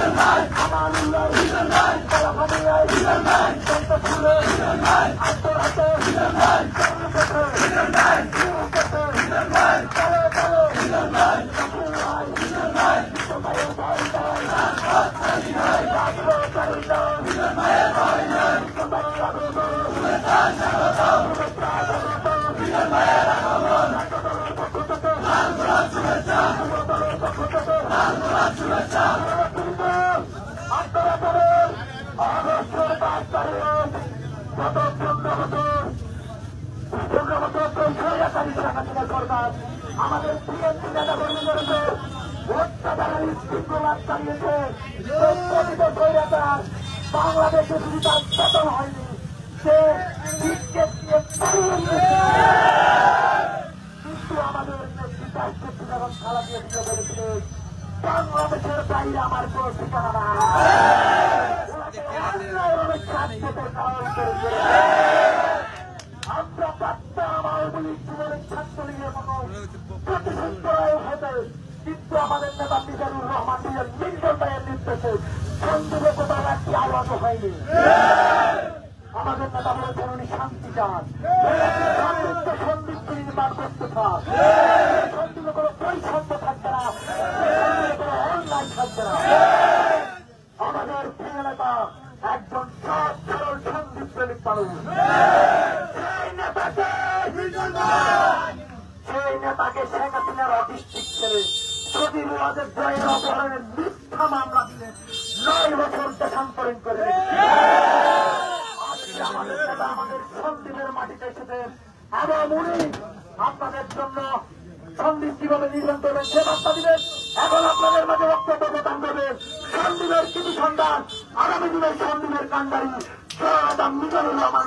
আমানুল্লাহ কালাহামিয়া শাখা সরকার আমাদের বিএনপি নেতা কর্মীদেরকে অত্যাচারের শৃঙ্খলা চালিয়েছে প্রতিত স্বৈরাচার তার পতন হয়নি, সে বিক্ষেপ দিয়ে কিন্তু আমাদের নেতৃত্ব যখন খেলা দিয়ে দিয়ে বলেছিলেন, বাংলাদেশের বাইরে আমার কোন ঠিকানা নাই। হয়নি আমাদের নেতা বলেছেন উনি শান্তি চান। সন্দিগ্ধ নির্মাণ করতে চান। সন্দিগ্ধ কোনো বৈষম্য থাকবে না। অন্যায় থাকবে না। আমাদের প্রিয় নেতা একজন সৎ, সরল, সন্দীপ প্রেমিক মানুষ। সেই নেতাকে সেই নেতাকে শেখ হাসিনার অটিস্টিক ছেলে যদি রাজের জয়ের অপহরণের মিথ্যা মামলা দিয়ে নয় বছর দেশান্তরণ করে নেতা আমাদের সন্দীপের মাটিতে এসেছে। এবং উনি আপনাদের জন্য সন্দীপ কীভাবে নির্মাণ করবেন, সে বার্তা দিবেন এখন আপনাদের মাঝে বক্তব্য প্রদান করবেন সন্দীপের কিছু সন্তান। আগামী দিনের সন্দীপের কান্ডারি জয়দা মিজানুর রহমান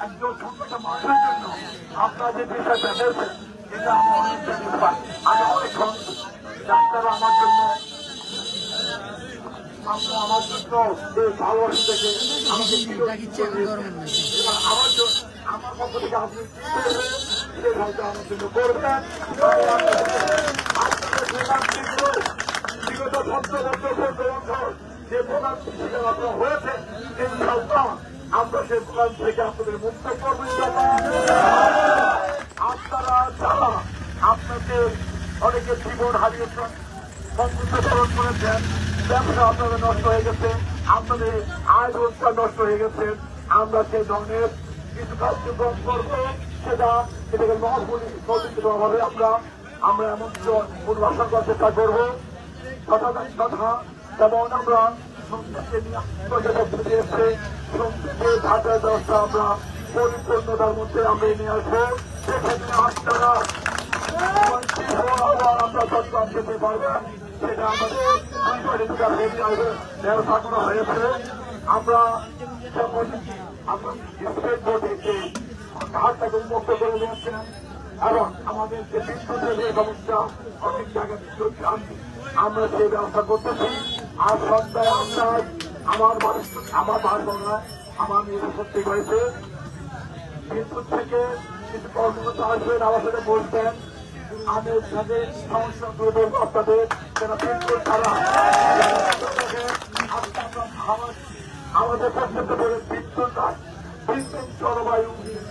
একজন ছোট্ট মানুষের জন্য আপনারা যে বিষয়টা নিয়েছেন এটা আমি অনেক আমি ডাক্তাররা আমার জন্য আমার জন্য এই ভালোবাসা থেকে আমাকে আমার জন্য আমার পক্ষ থেকে আপনি হয়তো আমার জন্য করবেন। বিগত সত্তর বছর পর্যন্ত যে আপনার হয়েছে ইনশাল্লাহ আমরা সেই প্রধান থেকে আপনাদের মুক্ত করব আপনারা যারা আপনাদের অনেকে জীবন হারিয়েছেন সংযুক্তকরণ করেছেন, ব্যবসা আপনাদের নষ্ট হয়ে গেছে, আপনাদের আয় রোজগার নষ্ট হয়ে গেছে, আমরা সেই ধরনের কিছু কার্যক্রম করব, সেটা এটাকে মহাপরিভাবে আমরা আমরা এমন কিছু উন্ভাসন করার চেষ্টা করব। কথা কথা, যেমন আমরা শ্রমিককে নিয়ে আত্মসচেতন শ্রমিকদের ঢাকার ব্যবস্থা আমরা পরিপূর্ণতার মধ্যে আমরা নিয়ে আসব সেখানে আপনারা আমরা সরকার পেতে পারবেন। সেটা আমাদের ব্যবস্থা করা আমরা যখন আমরা স্টেট বোর্ডে যে হাতটাকে উন্মুক্ত করে এবং আমাদের যে বিদ্যুতের যে অনেক জায়গায় আমরা সেই ব্যবস্থা করতেছি। আর সন্ধ্যায় আপনার আমার আমার বাড়ি আমার মেয়ে সত্যি হয়েছে বিদ্যুৎ থেকে কিছু কর্মকর্তা আসবেন, আমার সাথে বলতেন আমি তাদের সমস্যা তুলে ধরবো আপনাদের যারা বিদ্যুৎ ছাড়া। আমাদের পর্যন্ত করে বিদ্যুৎ বিদ্যুৎ জলবায়ু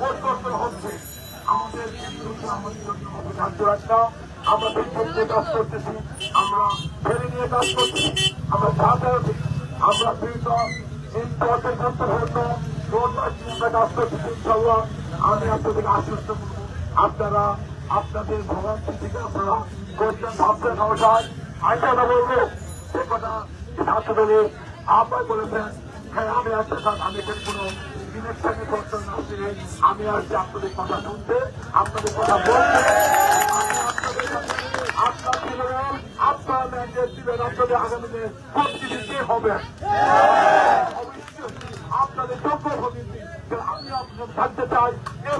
পরিবর্তন হচ্ছে। আমাদের বিদ্যুৎ আমাদের জন্য অপসাধ্য একটা আমরা বিদ্যুৎ নিয়ে কাজ করতেছি, আমরা ফেরি নিয়ে কাজ করতেছি। আমরা যাতায়াত আমরা করতে হতো। রোড আমরা কাজ করতেছি ইনশাল্লাহ আমি আপনাদের আশ্বস্ত করব। আপনারা আপনাদের ভোগান্তি থেকে আপনারা করছেন ভাবছেন সমস্যায় আমি কথা বলব? সে কথা ছাত্রদের আহ্বান করেছেন হ্যাঁ আমি আসতে চান আমি এখানে কোনো ইলেকশনে করতে না আসলে আমি আসছি আপনাদের কথা শুনতে, আপনাদের কথা বলতে। আমি আপনাদের আপনার আপনাদের যোগ্য প্রতিনিধি এ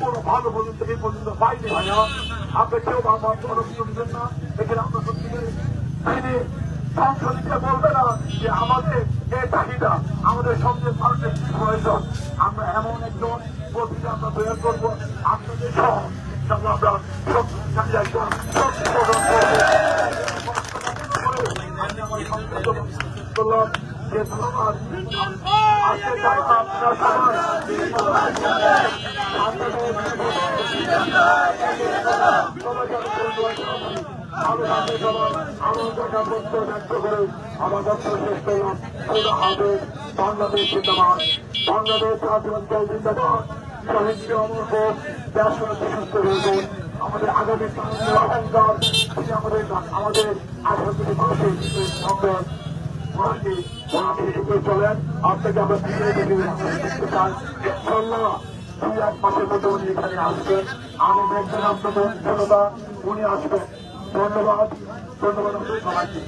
কোনো কেউ আমার দিবেন না এখানে বলবে না যে আমাদের এই চাহিদা আমাদের সবচেয়ে ভারতের কি আমরা এমন একজন প্রতিটা আমরা তৈরি করব আপনাদের সহ ইনশাআল্লাহ আমরা শক্তি চাহিদা একজন শক্তি প্রদান করব যে ধন্যবাদ আজকে চাই আপনার সবাই আমার বক্তব্য শেষ করলাম খোদা হাফেজ বাংলাদেশ জিন্দাবাদ বাংলাদেশ স্বাধীনতা জিন্দাবাদ শহীদকে অমর হোক ব্যবসা সুস্থ হয়ে আমাদের আগামী অহংকার আমাদের আমাদের আঠারো মানুষের এগিয়ে চলেন আজ আমরা এখানে আসবেন আমি দেখবেন আপনাদের উনি আসবেন ধন্যবাদ ধন্যবাদ সবাইকে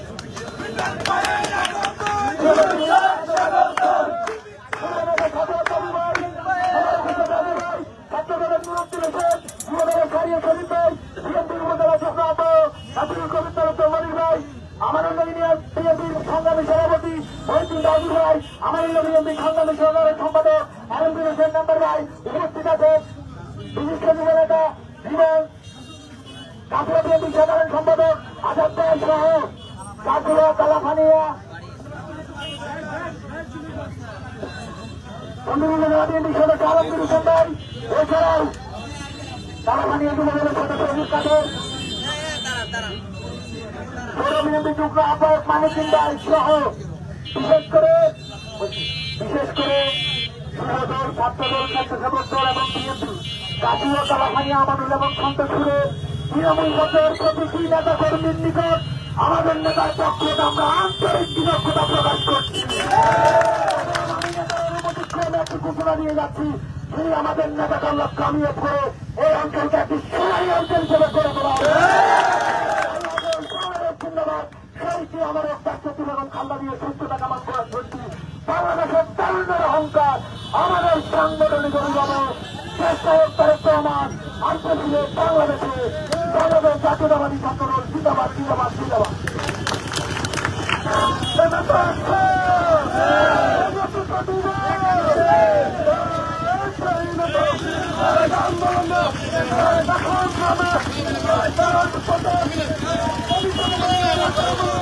সংগ্রামী সহকারী সম্পাদক আলমগীর হোসেন নাম্বার ভাই উপস্থিত আছে বিশিষ্ট যুবনেতা জীবন কাকুয়া বিএনপির সাধারণ সম্পাদক আজাদ ভাই সহ কাকুয়া কালাফানিয়া। হোসেন ভাই, এছাড়াও বিশেষ করে বিশেষ করে যুবদল ছাত্রদল স্বেচ্ছাসেবক দল এবং বিএনপি। কাজীয় কালাখানি আমানুল এবং সন্তোষপুরে তৃণমূল পর্যায়ের প্রতিটি নেতা কর্মীর নিকট আমাদের নেতার পক্ষে আমরা আন্তরিক কৃতজ্ঞতা প্রকাশ করছি। একটি ঘোষণা দিয়ে যাচ্ছি তিনি আমাদের নেতাকে লক্ষ্য কামিয়ে করে এই অঞ্চলকে একটি সোনালী অঞ্চল হিসেবে করে তোলা ধন্যবাদ। সেইটি আমার ডাক্তার এবং খাল্লা দিয়ে সুস্থতা কামাল করার সত্যি বাংলাদেশের তারুণের অহংকার আমাদের সাংগঠনিক অভিভাবক চেষ্টা তারেক রহমান আন্তর্জাতিক বাংলাদেশে বাংলাদেশ জাতীয়তাবাদী ছাত্রদল জিন্দাবাদ জিন্দাবাদ জিন্দাবাদ। আন্দোলন